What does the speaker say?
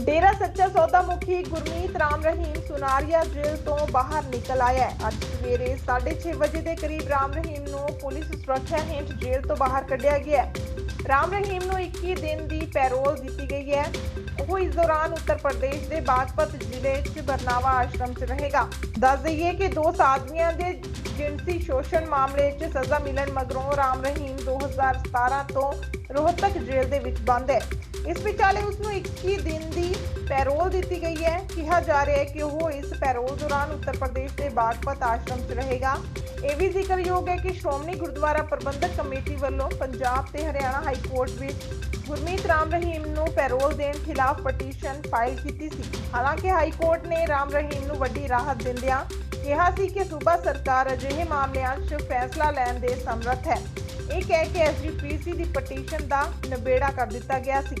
ਡੇਰਾ ਸੱਚਾ ਸੌਦਾ ਮੁਖੀ ਗੁਰਮੀਤ ਰਾਮ ਰਹੀਮ ਸੁਨਾਰੀਆ ਜੇਲ੍ਹ ਤੋਂ ਬਾਹਰ ਨਿਕਲ ਆਇਆ ਹੈ। ਅੱਜ ਸਵੇਰੇ 6:30 ਵਜੇ ਦੇ ਕਰੀਬ ਰਾਮ ਰਹੀਮ ਨੂੰ ਪੁਲਿਸ ਸੁਰੱਖਿਆ ਹੇਠ ਜੇਲ੍ਹ ਤੋਂ ਬਾਹਰ ਕੱਢਿਆ ਗਿਆ ਹੈ। ਰਾਮ ਰਹੀਮ ਨੂੰ 21 ਦਿਨ ਦੀ ਪੈਰੋਲ ਦਿੱਤੀ ਗਈ ਹੈ। ਉਹ ਇਸ ਦੌਰਾਨ ਉੱਤਰ ਪ੍ਰਦੇਸ਼ ਦੇ ਬਾਗਪਤ ਜ਼ਿਲ੍ਹੇ 'ਚ ਬਰਨਾਵਾ ਆਸ਼ਰਮ 'ਚ ਰਹੇਗਾ। ਦੱਸ ਦਈਏ ਕਿ ਦੋ ਸਾਧਵੀਆਂ ਦੇ ਜਿਨਸੀ ਸ਼ੋਸ਼ਣ ਮਾਮਲੇ 'ਚ ਸਜ਼ਾ ਮਿਲਣ ਮਗਰੋਂ ਰਾਮ ਰਹੀਮ 2017 ਤੋਂ ਰੋਹਤਕ ਜੇਲ੍ਹ ਦੇ ਵਿੱਚ ਬੰਦ ਹੈ। ਇਸ ਵਿਚਾਲੇ ਉਸ ਨੂੰ 21 ਦਿਨ ਪੈਰੋਲ ਦਿੱਤੀ ਗਈ ਹੈ। ਕਿਹਾ ਜਾ ਰਿਹਾ ਹੈ ਕਿ ਉਹ ਇਸ ਪੈਰੋਲ ਦੌਰਾਨ ਉੱਤਰ ਪ੍ਰਦੇਸ਼ ਦੇ ਬਾਗਪਤ ਆਸ਼ਰਮ 'ਚ ਰਹੇਗਾ। ਇਹ ਵੀ ਜ਼ਿਕਰਯੋਗ ਹੈ ਕਿ ਸ਼੍ਰੋਮਣੀ ਗੁਰਦੁਆਰਾ ਪ੍ਰਬੰਧਕ ਕਮੇਟੀ ਵੱਲੋਂ ਪੰਜਾਬ ਤੇ ਹਰਿਆਣਾ ਹਾਈ ਕੋਰਟ ਵਿੱਚ ਗੁਰਮੀਤ ਰਾਮ ਰਹੀਮ ਨੂੰ ਪੈਰੋਲ ਦੇਣ ਖਿਲਾਫ ਪਟੀਸ਼ਨ ਫਾਈਲ ਕੀਤੀ ਸੀ। ਹਾਲਾਂਕਿ ਹਾਈ ਕੋਰਟ ਨੇ ਰਾਮ ਰਹੀਮ ਨੂੰ ਵੱਡੀ ਰਾਹਤ ਦਿੰਦਿਆਂ ਕਿਹਾ ਸੀ ਕਿ ਸੂਬਾ ਸਰਕਾਰ ਅਜਿਹੇ ਮਾਮਲਿਆਂ 'ਚ ਫੈਸਲਾ ਲੈਣ ਦੇ ਸਮਰੱਥ ਹੈ। ਇਹ ਕਹਿ ਕੇ ਐਸਜੀਪੀਸੀ ਦੀ ਪਟੀਸ਼ਨ ਦਾ ਨਿਬੇੜਾ ਕਰ ਦਿੱਤਾ ਗਿਆ ਸੀ।